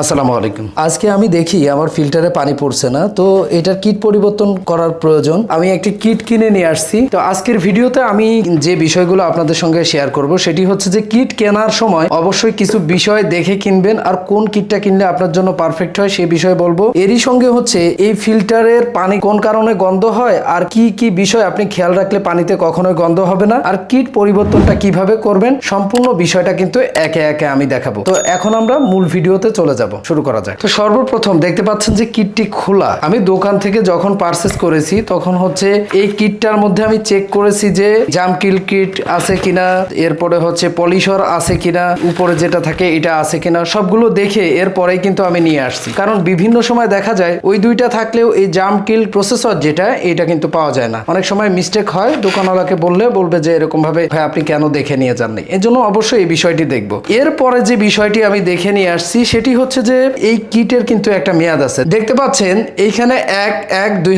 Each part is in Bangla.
আসসালামু আলাইকুম। আজকে আমি দেখি আমার ফিল্টারে পানি পড়ছে না, তো এটার কিট পরিবর্তন করার প্রয়োজন। আমি একটি কিট কিনে নিয়ে আসছি। তো আজকের ভিডিওতে আমি যে বিষয়গুলো আপনাদের সঙ্গে শেয়ার করব, সেটি হচ্ছে যে কিট কেনার সময় অবশ্যই কিছু বিষয় দেখে কিনবেন, আর কোন কিটটা কিনলে আপনার জন্য পারফেক্ট হয় সেই বিষয়ে বলব। এরই সঙ্গে হচ্ছে, এই ফিল্টারের পানি কোন কারণে গন্ধ হয়, আর কি কি বিষয় আপনি খেয়াল রাখলে পানিতে কখনোই গন্ধ হবে না, আর কিট পরিবর্তনটা কীভাবে করবেন, সম্পূর্ণ বিষয়টা কিন্তু একে একে আমি দেখাবো। তো এখন আমরা মূল ভিডিওতে চলে যাব। শুরু করা যাক। তো সর্বপ্রথম দেখতে পাচ্ছেন যে কিটটি খোলা। আমি দোকান থেকে যখন পারচেস করেছি, তখন হচ্ছে এই কিটটার মধ্যে আমি চেক করেছি যে জাম কিল কিট আছে কিনা, এরপরে হচ্ছে পলিশর আছে কিনা, উপরে যেটা থাকে এটা আছে কিনা, সবগুলো দেখে এরপরেই কিন্তু আমি নিয়ে আসছি। কারণ বিভিন্ন সময় দেখা যায়, ওই দুইটা থাকলেও এই জাম কিল প্রসেসর যেটা, এটা কিন্তু পাওয়া যায় না। অনেক সময় মিস্টেক হয়, দোকানওয়ালাকে বললে বলবে যে এরকম ভাবে ভাই, আপনি কেন দেখে নিয়ে যাননি? এই জন্য অবশ্যই এই বিষয়টি দেখব। এরপরে যে বিষয়টি আমি দেখে নিয়ে আসছি, সেটি হচ্ছে যে এই কিটের কিন্তু একটা মেয়াদ আছে। দেখতে পাচ্ছেন, এইখানে এক এক দুই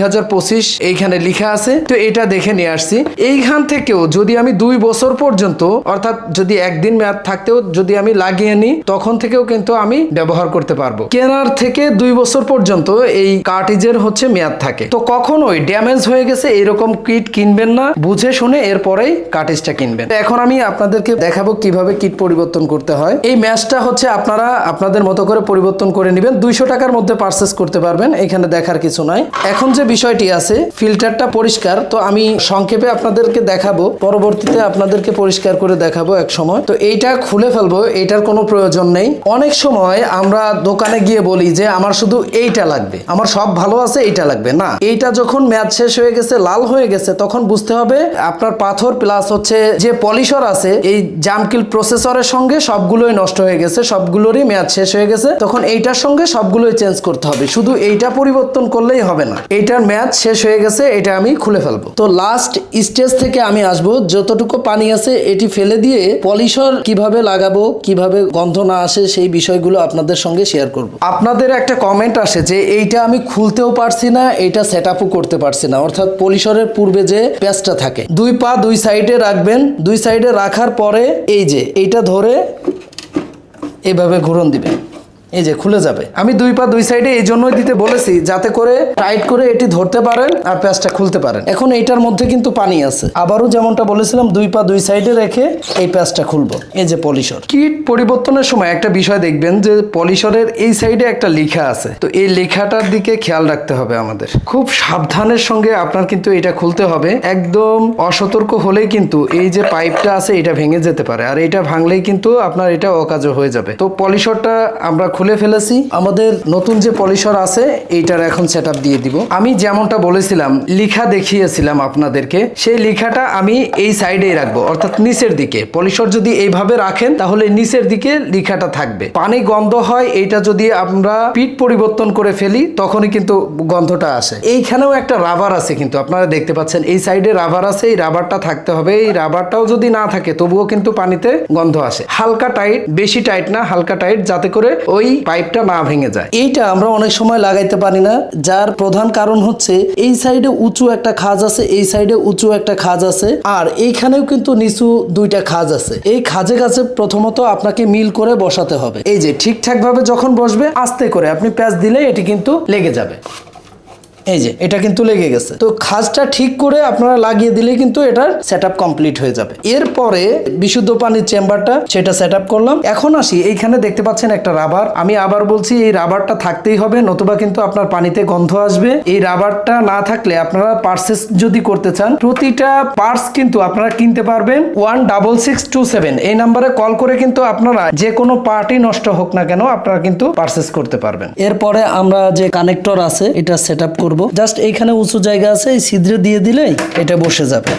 এইখানে লিখা আছে। তো এটা দেখে নিয়ে আসছি। এইখান থেকেও যদি আমি দুই বছর পর্যন্ত, অর্থাৎ যদি একদিন মেয়াদ থাকতেও যদি আমি লাগিয়ে নিই, তখন থেকেও কিন্তু আমি ব্যবহার করতে পারব। কেনার থেকে দুই বছর পর্যন্ত এই কার্টিজের হচ্ছে মেয়াদ থাকে। তো কখনোই ড্যামেজ হয়ে গেছে, এরকম কিট কিনবেন না। বুঝে শুনে এরপরেই কার্টিজটা কিনবেন। এখন আমি আপনাদেরকে দেখাবো কীভাবে কিট পরিবর্তন করতে হয়। এই ম্যাচটা হচ্ছে আপনারা, আপনাদের মতো করে পরিবর্তন করে নেবেন। দুইশো টাকার মধ্যে পারচেস করতে পারবেন। এখানে দেখার কিছু নাই। এখন যে বিষয়টি আছে ফিল্টারটা পরিষ্কার। তো আমি সংক্ষেপে আপনাদেরকে দেখাবো। পরবর্তীতে আপনাদেরকে পরিষ্কার করে দেখাবো এক সময়। তো এইটা খুলে ফেলব। এইটার কোনো প্রয়োজন নেই। অনেক সময় আমরা দোকানে গিয়ে বলি যে, আমার শুধু এইটা লাগবে। আমার সব ভালো আছে, এইটা লাগবে। না। এইটা যখন ম্যাচ শেষ হয়ে গেছে, লাল হয়ে গেছে, তখন বুঝতে হবে আপনার পাথর প্লাস হচ্ছে যে পলিশর আছে, এই জামকিল প্রসেসরের সঙ্গে সবগুলোই নষ্ট হয়ে গেছে, সবগুলোরই মেয়াদ শেষ হয়ে গেছে। তখন এইটার সঙ্গে সবগুলোই চেঞ্জ করতে হবে। শুধু এইটা পরিবর্তন করলেই হবে না। এইটার ম্যাচ শেষ হয়ে গেছে, এটা আমি খুলে ফেলব। তো লাস্ট স্টেজ থেকে আমি আসব, যতটুকু পানি আছে এটি ফেলে দিয়ে পলিশর কীভাবে লাগাবো, কীভাবে গন্ধ না আসে সেই বিষয়গুলো আপনাদের সঙ্গে শেয়ার করব। আপনাদের একটা কমেন্ট আসে যে, এইটা আমি খুলতেও পারছি না, এইটা সেট করতে পারছি না। অর্থাৎ পলিশরের পূর্বে যে প্যাচটা থাকে, দুই পা দুই সাইডে রাখবেন, দুই সাইডে রাখার পরে এই যে, এইটা ধরে এভাবে ঘুরন দিবেন। এই যে খুলে যাবে। আমি দুই পা দুই সাইডে এই জন্যই দিতে বলেছি, যাতে করে টাইট করে এটি ধরতে পারেন আর প্যাচটা খুলতে পারেন। এখন এইটার মধ্যে কিন্তু পানি আছে। আবারও যেমনটা বলেছিলাম, দুই পা দুই সাইডে রেখে এই প্যাচটা খুলবো। এই যে পলিশর কিট পরিবর্তনের সময় একটা বিষয় দেখবেন যে পলিশরের এই সাইডে একটা লেখা আছে। তো এই লেখাটার দিকে খেয়াল রাখতে হবে আমাদের। খুব সাবধানের সঙ্গে আপনার কিন্তু এটা খুলতে হবে। একদম অসতর্ক হলেই কিন্তু এই যে পাইপটা আছে, এটা ভেঙে যেতে পারে। আর এটা ভাঙলেই কিন্তু আপনার এটা অকাজও হয়ে যাবে। তো পলিশরটা আমরা খুলে ফেলেছি। আমাদের নতুন যে পলিশর আছে, এইটার এখন সেট দিয়ে দিব। আমি যেমনটা বলেছিলাম, লিখা দেখিয়েছিলাম আপনাদেরকে। সেই লিখাটা আমি এই সাইডেই রাখব, অর্থাৎ নিচের দিকে। পলিশর যদি এইভাবে রাখেন, তাহলে নিচের দিকে লিখাটা থাকবে। পানি গন্ধ হয়, এইটা যদি আমরা পিট পরিবর্তন করে ফেলি, তখনই কিন্তু গন্ধটা আসে। এইখানেও একটা রাবার আছে কিন্তু, আপনারা দেখতে পাচ্ছেন, এই সাইডে রাবার আছে, এই রাবারটা থাকতে হবে। এই রাবারটাও যদি না থাকে, তবুও কিন্তু পানিতে গন্ধ আসে। হালকা টাইট বেশি টাইট না, হালকা টাইট যাতে করে ওই পাইপটা না ভেঙে যায়। এইটা আমরা অনেক সময় লাগাইতে পারি না। যার প্রধান কারণ হচ্ছে, এই সাইডে উঁচু একটা খাজ আছে, এই সাইডে উঁচু একটা খাজ আছে, আর এইখানেও কিন্তু নিচু দুইটা খাজ আছে। এই খাজে কাছে প্রথমত আপনাকে মিল করে বসাতে হবে। এই যে ঠিকঠাক ভাবে যখন বসবে, আস্তে করে আপনি প্যাঁচ দিলে এটি কিন্তু লেগে যাবে। এই যে, এটা কিন্তু লেগে গেছে। তো খাজটা ঠিক করে আপনারা লাগিয়ে দিলে কিন্তু এটার সেট কমপ্লিট হয়ে যাবে। এরপরে বিশুদ্ধ পানির চেম্বারটা, সেটা সেট করলাম। এখন আসি, এইখানে দেখতে পাচ্ছেন একটা রাবার। আমি আবার বলছি, এই রাবারটা থাকতেই হবে, নতুবা কিন্তু আপনার পানিতে গন্ধ আসবে। এই রাবারটা না থাকলে আপনারা পার্সেস যদি করতে চান, প্রতিটা পার্টস কিন্তু আপনারা কিনতে পারবেন। One double six two seven এই নাম্বারে কল করে কিন্তু আপনারা যে কোনো পার্টই নষ্ট হোক না কেন, আপনারা কিন্তু পার্সেস করতে পারবেন। এরপরে আমরা যে কানেক্টর আছে, এটা সেট আপ করব। জাস্ট এইখানে উঁচু জায়গা আছে এই ছিদ্রে দিয়ে দিলেই এটা বসে যাবে।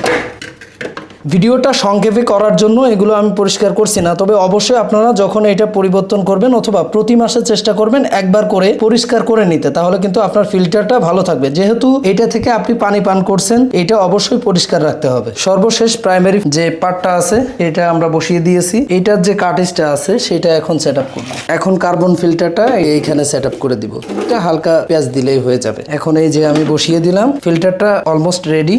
ভিডিওটা সংক্ষেপে করার জন্য এগুলো আমি পরিষ্কার করছি না। তবে অবশ্যই আপনারা যখন এটা পরিবর্তন করবেন অথবা প্রতি মাসে চেষ্টা করবেন একবার করে পরিষ্কার করে নিতে, তাহলে কিন্তু আপনার ফিল্টারটা ভালো থাকবে। যেহেতু এটা থেকে আপনি পানি পান করছেন, এটা অবশ্যই পরিষ্কার রাখতে হবে। সর্বশেষ প্রাইমারি যে পার্টটা আছে, এটা আমরা বসিয়ে দিয়েছি। এটার যে কার্টিজটা আছে, সেটা এখন সেট আপ করব। এখন কার্বন ফিল্টারটা এইখানে সেট আপ করে দিব। এটা হালকা পেঁয়াজ দিলেই হয়ে যাবে। এখন এই যে আমি বসিয়ে দিলাম, ফিল্টারটা অলমোস্ট রেডি।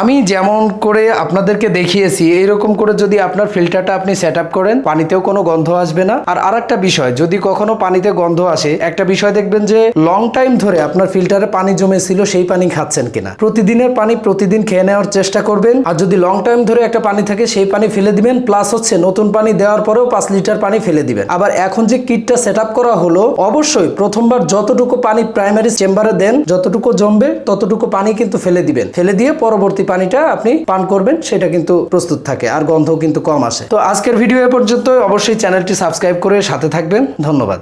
আমি যেমন করে আপনাদেরকে দেখিয়েছি, এইরকম করে যদি আপনার ফিল্টারটা আপনি সেট আপ করেন, পানিতেও কোনো গন্ধ আসবে না। আর আরেকটা বিষয়, যদি কখনো পানিতে গন্ধ আসে, একটা বিষয় দেখবেন যে লং টাইম ধরে আপনার ফিল্টারে পানি জমেছিল, সেই পানি খাচ্ছেন কিনা। প্রতিদিনের পানি প্রতিদিন খেয়ে নেওয়ার চেষ্টা করবেন। আর যদি লং টাইম ধরে একটা পানি থাকে, সেই পানি ফেলে দিবেন। প্লাস হচ্ছে নতুন পানি দেওয়ার পরেও পাঁচ লিটার পানি ফেলে দিবেন। আবার এখন যে কিটটা সেট করা হলো, অবশ্যই প্রথমবার যতটুকু পানি প্রাইমারি চেম্বারে দেন, যতটুকু জমবে, ততটুকু পানি কিন্তু ফেলে দিবেন। ফেলে দিয়ে পরবর্তী পানিটা আপনি পান করবেন, সেটা কিন্তু প্রস্তুত থাকে আর গন্ধ কিন্তু কম আসে। তো আজকের ভিডিও এ পর্যন্ত অবশ্যই চ্যানেলটি সাবস্ক্রাইব করে সাথে থাকবেন। ধন্যবাদ।